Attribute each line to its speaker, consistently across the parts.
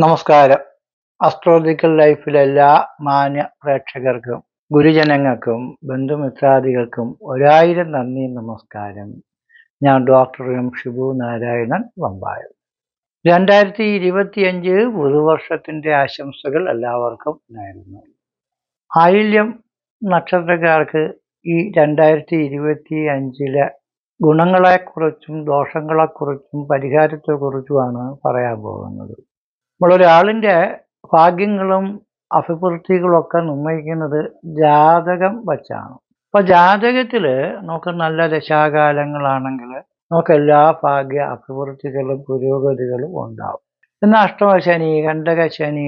Speaker 1: നമസ്കാരം. അസ്ട്രോളജിക്കൽ ലൈഫിലെ എല്ലാ മാന്യ പ്രേക്ഷകർക്കും ഗുരുജനങ്ങൾക്കും ബന്ധുമിത്രാദികൾക്കും ഒരായിരം നന്ദി നമസ്കാരം. ഞാൻ ഡോക്ടർ എം ഷിബു നാരായണൻ വമ്പായം രണ്ടായിരത്തി ഇരുപത്തിയഞ്ച് പുതുവർഷത്തിന്റെ ആശംസകൾ എല്ലാവർക്കും നേരുന്നു. ആയില്യം നക്ഷത്രക്കാർക്ക് ഈ രണ്ടായിരത്തി ഇരുപത്തി അഞ്ചിലെ ഗുണങ്ങളെക്കുറിച്ചും ദോഷങ്ങളെക്കുറിച്ചും പരിഹാരത്തെക്കുറിച്ചുമാണ് പറയാൻ പോകുന്നത്. നമ്മളൊരാളിന്റെ ഭാഗ്യങ്ങളും അഭിവൃദ്ധികളൊക്കെ നിർണയിക്കുന്നത് ജാതകം വച്ചാണ്. അപ്പോൾ ജാതകത്തിൽ നമുക്ക് നല്ല ദശാകാലങ്ങളാണെങ്കിൽ നമുക്ക് എല്ലാ ഭാഗ്യ അഭിവൃദ്ധികളും പുരോഗതികളും ഉണ്ടാവും. എന്നാൽ അഷ്ടമശനി കണ്ടകശനി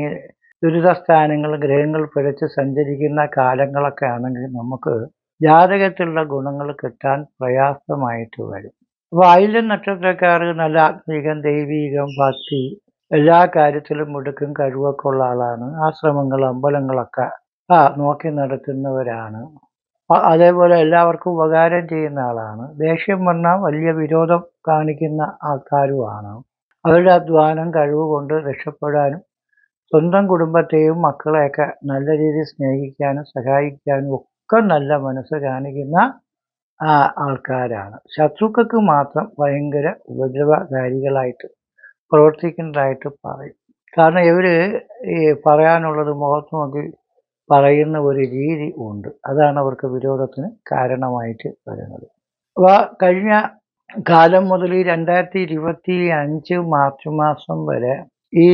Speaker 1: ദുരിതസ്ഥാനങ്ങൾ ഗ്രഹങ്ങൾ പിഴച്ച് സഞ്ചരിക്കുന്ന കാലങ്ങളൊക്കെ ആണെങ്കിൽ നമുക്ക് ജാതകത്തിലുള്ള ഗുണങ്ങൾ കിട്ടാൻ പ്രയാസമായിട്ട് വരും. ആയില്യം നക്ഷത്രക്കാർ നല്ല ആത്മീകം ദൈവീകം ഭക്തി എല്ലാ കാര്യത്തിലും മിടുക്കും കഴിവൊക്കെ ഉള്ള ആളാണ്. ആശ്രമങ്ങൾ അമ്പലങ്ങളൊക്കെ ആ നോക്കി നടത്തുന്നവരാണ് അതേപോലെ എല്ലാവർക്കും ഉപകാരം ചെയ്യുന്ന ആളാണ്. ദേഷ്യം വന്നാൽ വലിയ വിരോധം കാണിക്കുന്ന ആൾക്കാരുമാണ്. അവരുടെ അധ്വാനം കഴിവ് കൊണ്ട് രക്ഷപ്പെടാനും സ്വന്തം കുടുംബത്തെയും മക്കളെയൊക്കെ നല്ല രീതിയിൽ സ്നേഹിക്കാനും സഹായിക്കാനും ഒക്കെ നല്ല മനസ്സ് കാണിക്കുന്ന ആൾക്കാരാണ്. ശത്രുക്കൾക്ക് മാത്രം ഭയങ്കര ഉപദ്രവകാരികളായിട്ട് പ്രവർത്തിക്കുന്നതായിട്ട് പറയും. കാരണം ഇവർ ഈ പറയാനുള്ളത് മുഖത്ത് നോക്കി പറയുന്ന ഒരു രീതി ഉണ്ട്. അതാണ് അവർക്ക് വിരോധത്തിന് കാരണമായിട്ട് വരുന്നത്. അപ്പോൾ കഴിഞ്ഞ കാലം മുതൽ ഈ രണ്ടായിരത്തി ഇരുപത്തി അഞ്ച് മാർച്ച് മാസം വരെ ഈ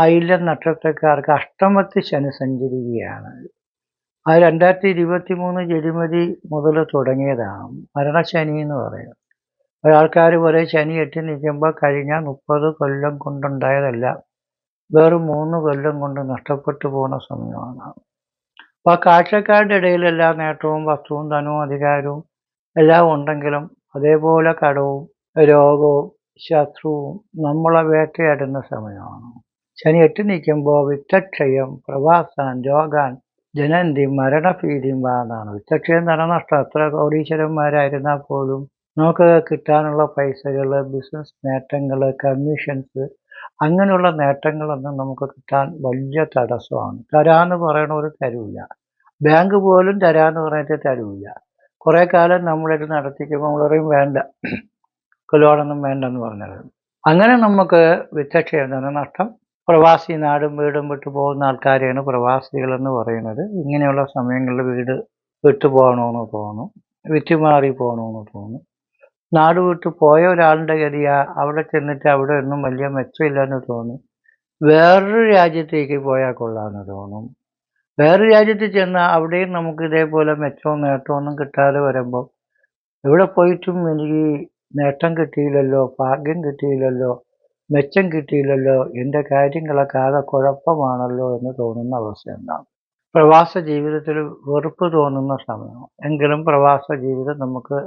Speaker 1: അയില നക്ഷത്രക്കാർക്ക് അഷ്ടമത്തി ശനി സഞ്ചരിക്കുകയാണ്. ആ രണ്ടായിരത്തി ഇരുപത്തി മൂന്ന് ജനുവരി മുതൽ തുടങ്ങിയതാണ് മരണശനി എന്ന് പറയുന്നത്. ഒരാൾക്കാർ ഒരേ ശനി എട്ടി നിൽക്കുമ്പോൾ കഴിഞ്ഞ മുപ്പത് കൊല്ലം കൊണ്ടുണ്ടായതല്ല. വെറും മൂന്ന് കൊല്ലം കൊണ്ട് നഷ്ടപ്പെട്ടു പോകുന്ന സമയമാണ്. അപ്പോൾ കാഴ്ചക്കാരുടെ ഇടയിൽ എല്ലാ നേട്ടവും വസ്തുവും ധനവും അധികാരവും എല്ലാം ഉണ്ടെങ്കിലും അതേപോലെ കടവും രോഗവും ശത്രുവും നമ്മളെ വേട്ടയാടുന്ന സമയമാണ്. ശനി എട്ടി നിൽക്കുമ്പോൾ വിത്തക്ഷയം പ്രവാസാൻ രോഗാൻ ജനന്തി മരണഭീതിയും വാന്നാണ് വിത്തക്ഷയം ധനനഷ്ടം എത്ര കോടീശ്വരന്മാരായിരുന്നാൽ പോലും നമുക്ക് കിട്ടാനുള്ള പൈസകൾ ബിസിനസ് നേട്ടങ്ങൾ കമ്മീഷൻസ് അങ്ങനെയുള്ള നേട്ടങ്ങളൊന്നും നമുക്ക് കിട്ടാൻ വലിയ തടസ്സമാണ്. തരാന്ന് ഒരു തരൂല ബാങ്ക് പോലും തരാന്ന് പറഞ്ഞിട്ട് തരൂല കുറേ കാലം നമ്മളിത് നടത്തിക്കുമ്പോൾ നമ്മൾ പറയും വേണ്ട. ലോണൊന്നും വേണ്ടെന്ന് പറഞ്ഞത്. അങ്ങനെ നമുക്ക് വിത്തക്ഷയം നഷ്ടം പ്രവാസി നാടും വീടും വിട്ടു പോകുന്ന ആൾക്കാരെയാണ് പ്രവാസികളെന്ന് പറയുന്നത്. ഇങ്ങനെയുള്ള സമയങ്ങളിൽ വീട് വിട്ടു പോകണമെന്ന് തോന്നും വിറ്റുമാറി പോകണമെന്ന് തോന്നും. നാട് വിട്ട് പോയ ഒരാളുടെ ഗതിയ അവിടെ ചെന്നിട്ട് അവിടെ ഒന്നും വലിയ മെച്ചമില്ലെന്ന് തോന്നും. വേറൊരു രാജ്യത്തേക്ക് പോയാൽ കൊള്ളാമെന്ന് തോന്നും. വേറൊരു രാജ്യത്ത് ചെന്നാൽ അവിടെയും നമുക്ക് ഇതേപോലെ മെച്ചവും നേട്ടവും ഒന്നും കിട്ടാതെ വരുമ്പോൾ എവിടെ പോയിട്ടും എനിക്ക് നേട്ടം കിട്ടിയില്ലല്ലോ ഭാഗ്യം കിട്ടിയില്ലല്ലോ മെച്ചം കിട്ടിയില്ലല്ലോ എന്റെ കാര്യങ്ങളൊക്കെ ആകെ കുഴപ്പമാണല്ലോ എന്ന് തോന്നുന്ന അവസ്ഥയുണ്ടാകും പ്രവാസ ജീവിതത്തിൽ വെറുപ്പ് തോന്നുന്ന സമയം. എങ്കിലും പ്രവാസ ജീവിതം നമുക്ക്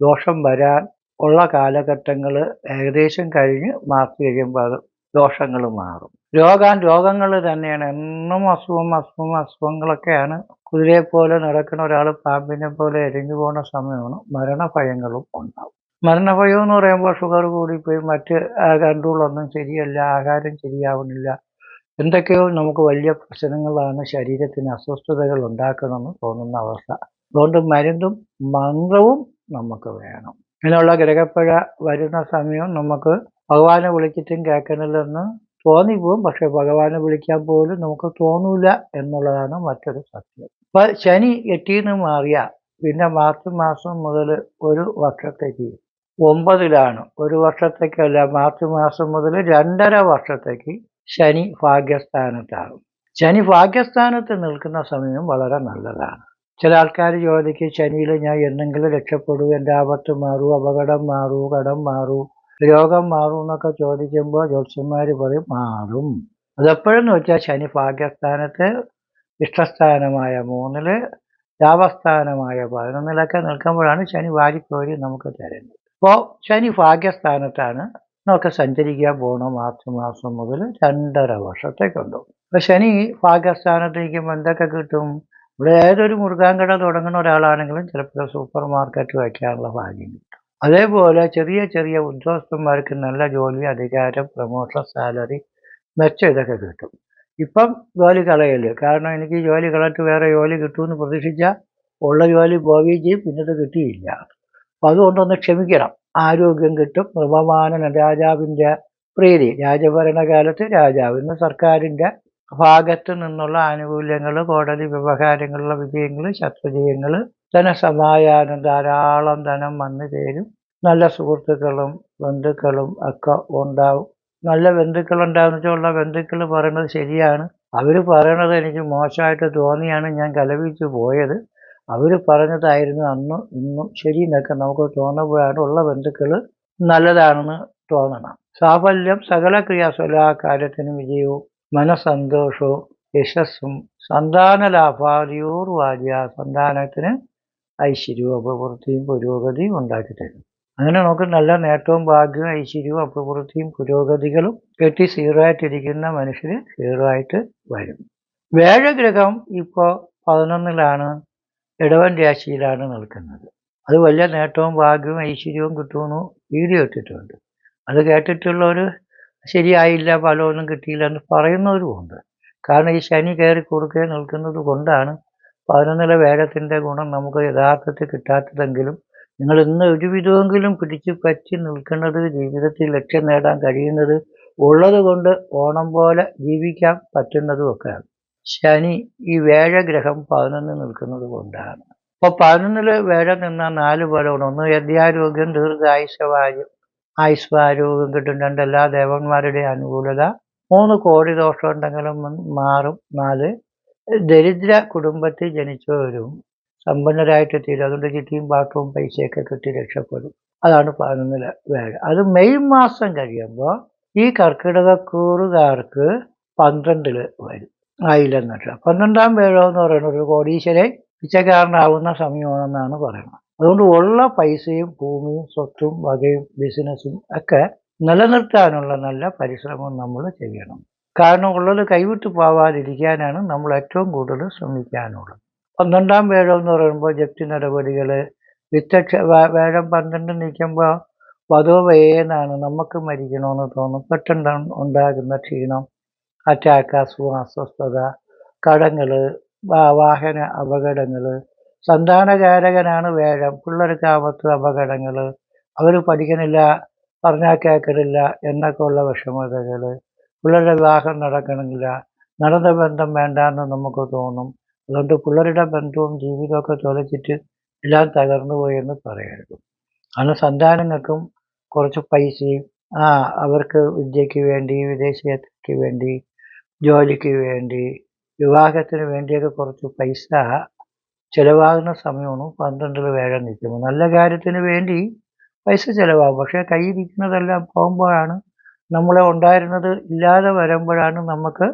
Speaker 1: ദോഷം വരാൻ ഉള്ള കാലഘട്ടങ്ങൾ ഏകദേശം കഴിഞ്ഞ് മാർച്ച് കഴിയുമ്പോൾ അത് ദോഷങ്ങൾ മാറും. രോഗാൻ രോഗങ്ങൾ തന്നെയാണ്. എന്നും അസുഖം അസുഖം അസുഖങ്ങളൊക്കെയാണ്. കുതിരയെ പോലെ നടക്കുന്ന ഒരാൾ പാമ്പിനെ പോലെ എരിഞ്ഞു പോകുന്ന സമയമാണ് മരണഭയങ്ങളും ഉണ്ടാവും. മരണഭയം എന്ന് പറയുമ്പോൾ ഷുഗർ കൂടിപ്പോയി മറ്റ് കൺട്രോളൊന്നും ശരിയല്ല ആഹാരം ശരിയാവുന്നില്ല. എന്തൊക്കെയോ നമുക്ക് വലിയ പ്രശ്നങ്ങളാണ് ശരീരത്തിന് അസ്വസ്ഥതകൾ ഉണ്ടാക്കണമെന്ന് തോന്നുന്ന അവസ്ഥ. അതുകൊണ്ട് മരുന്നും മന്ത്രവും നമുക്ക് വേണം. ഇങ്ങനെയുള്ള ഗ്രഹപ്പഴ വരുന്ന സമയം നമുക്ക് ഭഗവാനെ വിളിച്ചിട്ടും കേൾക്കണില്ലെന്ന് തോന്നിപ്പോവും. പക്ഷെ ഭഗവാനെ വിളിക്കാൻ പോലും നമുക്ക് തോന്നൂല എന്നുള്ളതാണ് മറ്റൊരു സത്യം. ഇപ്പൊ ശനി എട്ടിന്ന് മാറിയ പിന്നെ മാർച്ച് മാസം മുതൽ ഒരു വർഷത്തേക്ക് ഒമ്പതിലാണ്. ഒരു വർഷത്തേക്കല്ല മാർച്ച് മാസം മുതൽ രണ്ടര വർഷത്തേക്ക് ശനി ഭാഗ്യസ്ഥാനത്താകും. ശനി ഭാഗ്യസ്ഥാനത്ത് നിൽക്കുന്ന സമയം വളരെ നല്ലതാണ്. ചില ആൾക്കാർ ചോദിക്കും ശനിയിൽ ഞാൻ എന്തെങ്കിലും രക്ഷപ്പെടൂ എന്റെ ആപത്ത് മാറൂ അപകടം മാറൂ കടം മാറൂ രോഗം മാറും എന്നൊക്കെ ചോദിക്കുമ്പോൾ ജ്യോത്സ്യന്മാർ പറയും മാറും. അതെപ്പോഴെന്ന് വെച്ചാൽ ശനി ഭാഗ്യസ്ഥാനത്ത് ഇഷ്ടസ്ഥാനമായ മൂന്നിൽ ലാഭസ്ഥാനമായ പതിനൊന്നിലൊക്കെ നിൽക്കുമ്പോഴാണ് ശനി വാരിക്കോരി നമുക്ക് തരുന്നത്. അപ്പോൾ ശനി ഭാഗ്യസ്ഥാനത്താണ് നമുക്ക് സഞ്ചരിക്കാൻ പോകണം മാർച്ച് മാസം മുതൽ രണ്ടര വർഷത്തേക്കുണ്ടാവും അപ്പോൾ ശനി ഭാഗ്യസ്ഥാനത്ത് എന്തൊക്കെ കിട്ടും? ഇവിടെ ഏതൊരു മുറുകാൻ തുടങ്ങുന്ന ഒരാളാണെങ്കിലും ചിലപ്പോൾ സൂപ്പർ മാർക്കറ്റ് വയ്ക്കാനുള്ള ഭാഗ്യം കിട്ടും. അതേപോലെ ചെറിയ ചെറിയ ഉദ്യോഗസ്ഥന്മാർക്ക് നല്ല ജോലി അധികാരം പ്രമോഷൻ സാലറി മെച്ചം ഇതൊക്കെ കിട്ടും. ഇപ്പം ജോലി കളയൽ കാരണം എനിക്ക് ജോലി കളഞ്ഞിട്ട് വേറെ ജോലി കിട്ടുമെന്ന് പ്രതീക്ഷിച്ചാൽ ഉള്ള ജോലി പോവുകയും ചെയ്യും പിന്നത് കിട്ടിയില്ല. അപ്പം അതുകൊണ്ടൊന്ന് ക്ഷമിക്കണം. ആരോഗ്യം കിട്ടും നൃപമാനൻ രാജാവിന്റെ പ്രീതി. രാജഭരണകാലത്ത് രാജാവിന് സർക്കാരിന്റെ ഭാഗത്ത് നിന്നുള്ള ആനുകൂല്യങ്ങൾ കോടതി വ്യവഹാരങ്ങളിലുള്ള വിജയങ്ങൾ ശത്രുജയങ്ങൾ ധനസമായാനം ധാരാളം ധനം വന്നു ചേരും. നല്ല സുഹൃത്തുക്കളും ബന്ധുക്കളും ഒക്കെ ഉണ്ടാവും. നല്ല ബന്ധുക്കൾ ഉണ്ടാകുന്ന വെച്ചാൽ ബന്ധുക്കൾ പറയുന്നത് ശരിയാണ്. അവർ പറയണത് എനിക്ക് മോശമായിട്ട് തോന്നിയാണ് ഞാൻ കലപിച്ചു പോയത്. അവർ പറഞ്ഞതായിരുന്നു അന്നും ഇന്നും ശരി എന്നൊക്കെ നമുക്ക് തോന്നുമ്പോഴാണ് ഉള്ള ബന്ധുക്കൾ നല്ലതാണെന്ന് തോന്നണം. സാഫല്യം സകല ക്രിയാസ്വല കാര്യത്തിനും വിജയവും. മനസന്തോഷവും യശസ്സും സന്താന ലാഭാദിയോർവാദ്യ സന്താനത്തിന് ഐശ്വര്യവും അപവൃത്തിയും പുരോഗതിയും ഉണ്ടാക്കി തരും. അങ്ങനെ നമുക്ക് നല്ല നേട്ടവും ഭാഗ്യവും ഐശ്വര്യവും അപവൃത്തിയും പുരോഗതികളും കെട്ടി സീറോ ആയിട്ടിരിക്കുന്ന മനുഷ്യർ സീറോ ആയിട്ട് വരും. വേഴഗ്രഹം ഇപ്പോൾ പതിനൊന്നിലാണ് ഇടവൻ രാശിയിലാണ് നിൽക്കുന്നത്. അത് വലിയ നേട്ടവും ഭാഗ്യവും ഐശ്വര്യവും കിട്ടുമെന്ന് വീഡിയോ ഇട്ടിട്ടുണ്ട്. അത് കേട്ടിട്ടുള്ളവർ ശരിയായില്ല ഫലമൊന്നും കിട്ടിയില്ല എന്ന് പറയുന്നവരുമുണ്ട് കാരണം ഈ ശനി കയറി കൊടുക്കുക നിൽക്കുന്നത് കൊണ്ടാണ് പതിനൊന്നില വേഗത്തിന്റെ ഗുണം നമുക്ക് യഥാർത്ഥത്തിൽ കിട്ടാത്തതെങ്കിലും നിങ്ങൾ ഇന്ന് ഒരുവിധമെങ്കിലും പിടിച്ചു പറ്റി നിൽക്കുന്നത് ജീവിതത്തിൽ ലക്ഷ്യം നേടാൻ കഴിയുന്നത് ഉള്ളത് കൊണ്ട് ഓണം പോലെ ജീവിക്കാൻ പറ്റുന്നതും ഒക്കെയാണ്. ശനി ഈ വേഴഗ്രഹം പതിനൊന്ന് നിൽക്കുന്നത് കൊണ്ടാണ്. അപ്പോൾ പതിനൊന്നിൽ വേഴ നിന്നാൽ നാല് ഫലമാണ്. ഒന്ന് യദ്യാരോഗ്യം ദീർഘായുഷവാര്യം ആയുഷ്വാരോഗ്യം കിട്ടുന്നുണ്ട് എല്ലാ ദേവന്മാരുടെ അനുകൂലത. മൂന്ന് കോടി ദോഷം ഉണ്ടെങ്കിലും മാറും. നാല് ദരിദ്ര കുടുംബത്തിൽ ജനിച്ചവരും സമ്പന്നരായിട്ട് തീരും. അതുകൊണ്ട് ചിട്ടിയും പാട്ടവും പൈസയൊക്കെ കിട്ടി രക്ഷപ്പെടും. അതാണ് പതിനൊന്നിൽ വേഗം അത് മെയ് മാസം കഴിയുമ്പോൾ ഈ കർക്കിടകക്കൂറുകാർക്ക് പന്ത്രണ്ടിൽ വരും. ആയില്ല നക്ഷത്രം പന്ത്രണ്ടാം വേഴോ എന്ന് പറയുന്നത് ഒരു കോടീശ്വരെ പിച്ചക്കാരനാവുന്ന സമയമാണെന്നാണ് പറയുന്നത്. അതുകൊണ്ട് ഉള്ള പൈസയും ഭൂമിയും സ്വത്തും വകയും ബിസിനസ്സും ഒക്കെ നിലനിർത്താനുള്ള നല്ല പരിശ്രമം നമ്മൾ ചെയ്യണം. കാരണം ഉള്ളത് കൈവിട്ട് പോവാതിരിക്കാനാണ് നമ്മൾ ഏറ്റവും കൂടുതൽ ശ്രമിക്കാനുള്ളത്. പന്ത്രണ്ടാം വേഴം എന്ന് പറയുമ്പോൾ ജപ്തി നടപടികൾ വിത്തക്ഷ വേഴം പന്ത്രണ്ട് നിൽക്കുമ്പോൾ വധോ വയേന്നാണ് നമുക്ക് മരിക്കണമെന്ന് തോന്നും. പെട്ടെന്ന് ഉണ്ടാകുന്ന ക്ഷീണം അറ്റാക്ക് അസുഖം അസ്വസ്ഥത കടങ്ങൾ വാഹന അപകടങ്ങൾ സന്താനകാരകനാണ് വേഴം. പിള്ളേർക്ക് ആപത്ത് അപകടങ്ങൾ അവർ പഠിക്കണില്ല പറഞ്ഞാൽ കേൾക്കണില്ല എന്നൊക്കെ ഉള്ള വിഷമതകൾ. പിള്ളേരുടെ വിവാഹം നടക്കണമെന്നില്ല നടന്ന ബന്ധം വേണ്ടാന്ന് നമുക്ക് തോന്നും. അതുകൊണ്ട് പിള്ളേരുടെ ബന്ധവും ജീവിതമൊക്കെ തുലച്ചിട്ട് എല്ലാം തകർന്നു പോയെന്ന് പറയരുത്. അന്ന് സന്താനങ്ങൾക്കും കുറച്ച് പൈസയും ആ അവർക്ക് വിദ്യയ്ക്ക് വേണ്ടി വിദേശയാത്രയ്ക്ക് വേണ്ടി ജോലിക്ക് വേണ്ടി വിവാഹത്തിന് വേണ്ടിയൊക്കെ കുറച്ച് പൈസ ചിലവാകുന്ന സമയമാണ് പന്ത്രണ്ടിൽ വേഴം നിൽക്കുമ്പോൾ നല്ല കാര്യത്തിന് വേണ്ടി പൈസ ചിലവാകും. പക്ഷേ കയ്യിരിക്കുന്നതെല്ലാം പോകുമ്പോഴാണ് നമ്മളെ ഉണ്ടായിരുന്നത് ഇല്ലാതെ വരുമ്പോഴാണ് നമുക്ക്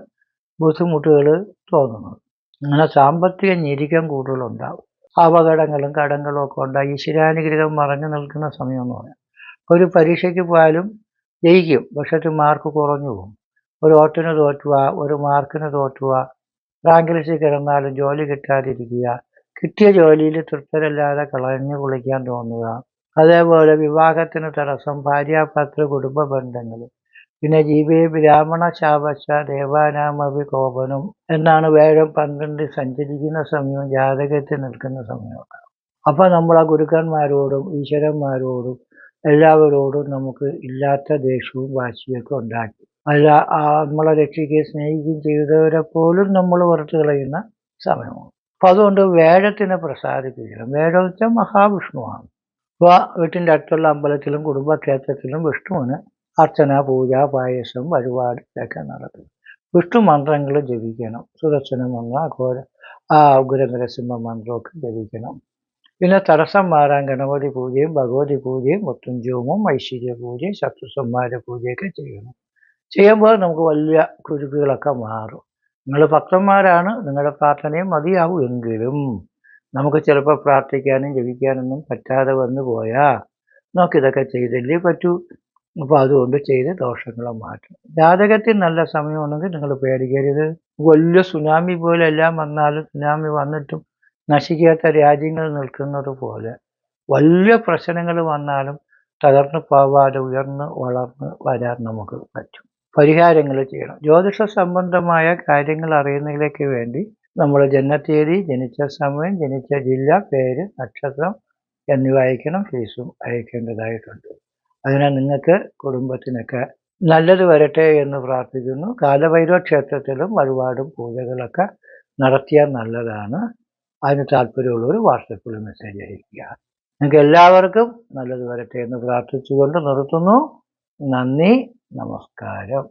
Speaker 1: ബുദ്ധിമുട്ടുകൾ തോന്നുന്നത്. അങ്ങനെ സാമ്പത്തിക ഞെരുക്കം കൂടുതലുണ്ടാവും. അപകടങ്ങളും കടങ്ങളും ഒക്കെ ഉണ്ടായി. ഈശ്വരാനുഗ്രഹം മറഞ്ഞു നിൽക്കുന്ന സമയം എന്ന് പറയാം. ഒരു പരീക്ഷയ്ക്ക് പോയാലും ജയിക്കും. പക്ഷേ മാർക്ക് കുറഞ്ഞു പോകും. ഒരു ഓട്ടിന് തോറ്റുക ഒരു മാർക്കിന് തോറ്റുക റാങ്ക് ലിസ്റ്റിൽ കിടന്നാലും ജോലി കിട്ടാതിരിക്കുക. കിട്ടിയ ജോലിയിൽ തൃപ്തരല്ലാതെ കളഞ്ഞു കുളിക്കാൻ തോന്നുക. അതേപോലെ വിവാഹത്തിന് തടസ്സം ഭാര്യാപത്ര കുടുംബ ബന്ധങ്ങൾ. പിന്നെ ജീവി ബ്രാഹ്മണ ശാപശ ദേവാനാമഭി കോപനും എന്നാണ് വേഴം പന്ത്രണ്ട് സഞ്ചരിക്കുന്ന സമയവും ജാതകത്തിൽ നിൽക്കുന്ന സമയമൊക്കെ അപ്പോൾ നമ്മൾ ആ ഗുരുക്കന്മാരോടും ഈശ്വരന്മാരോടും എല്ലാവരോടും നമുക്ക് ഇല്ലാത്ത ദേഷ്യവും വാശിയൊക്കെ ഉണ്ടാക്കി. അല്ല നമ്മളെ രക്ഷിക്കുകയും സ്നേഹിക്കുകയും ചെയ്തവരെ പോലും നമ്മൾ പുറത്തു കളയുന്ന സമയമാണ്. അപ്പം അതുകൊണ്ട് വേഴത്തിനെ പ്രസാദിപ്പിക്കണം. വേഴം മഹാവിഷ്ണുവാണ്. അപ്പോൾ വീട്ടിന്റെ അടുത്തുള്ള അമ്പലത്തിലും കുടുംബക്ഷേത്രത്തിലും വിഷ്ണുവിന് അർച്ചന പൂജ പായസം വഴിപാട് ഇതൊക്കെ നടത്തും. വിഷ്ണു മന്ത്രങ്ങൾ ജപിക്കണം. സുദർശന മന്ത്രം അഘോര ആ ഉഗ്രനരസിംഹ മന്ത്രമൊക്കെ ജപിക്കണം. പിന്നെ തടസ്സം മാറാൻ ഗണപതി പൂജയും ഭഗവതി പൂജയും മൃത്യുഞ്ജവവും ഐശ്വര്യ പൂജയും ശത്രുസംഹാര പൂജയൊക്കെ ചെയ്യണം. ചെയ്യുമ്പോൾ നമുക്ക് വലിയ കുരുക്കുകളൊക്കെ മാറും. നിങ്ങൾ ഭക്തന്മാരാണ് നിങ്ങളുടെ പ്രാർത്ഥനയും മതിയാവും എങ്കിലും. നമുക്ക് ചിലപ്പോൾ പ്രാർത്ഥിക്കാനും ജപിക്കാനൊന്നും പറ്റാതെ വന്നു പോയാൽ നമുക്കിതൊക്കെ ചെയ്തല്ലേ പറ്റൂ. അപ്പോൾ അതുകൊണ്ട് ചെയ്ത് ദോഷങ്ങളെ മാറ്റും ജാതകത്തിൽ നല്ല സമയമുണ്ടെങ്കിൽ നിങ്ങൾ പേടിക്കരുത്. വലിയ സുനാമി പോലെ എല്ലാം വന്നാലും സുനാമി വന്നിട്ടും നശിക്കാത്ത രാജ്യങ്ങൾ നിൽക്കുന്നത് പോലെ വലിയ പ്രശ്നങ്ങൾ വന്നാലും തകർന്നു പോവാതെ ഉയർന്ന് വളർന്ന് വരാൻ നമുക്ക് പറ്റും. പരിഹാരങ്ങൾ ചെയ്യണം. ജ്യോതിഷ സംബന്ധമായ കാര്യങ്ങൾ അറിയുന്നതിലേക്ക് വേണ്ടി നമ്മൾ ജനനത്തീയതി ജനിച്ച സമയം ജനിച്ച ജില്ല പേര് നക്ഷത്രം എന്നിവ അയക്കണം ഫീസും അയക്കേണ്ടതായിട്ടുണ്ട്. അതിനാൽ നിങ്ങൾക്ക് കുടുംബത്തിനൊക്കെ നല്ലത് വരട്ടെ എന്ന് പ്രാർത്ഥിക്കുന്നു. കാലഭൈരവ ക്ഷേത്രത്തിലും വഴിപാടും പൂജകളൊക്കെ നടത്തിയാൽ നല്ലതാണ്. അതിന് താല്പര്യമുള്ളവർ വാട്സപ്പിൽ മെസ്സേജ് അയക്കുക നിങ്ങൾക്ക് എല്ലാവർക്കും നല്ലത് വരട്ടെ എന്ന് പ്രാർത്ഥിച്ചുകൊണ്ട് നിർത്തുന്നു. നന്ദി. നമസ്കാരം.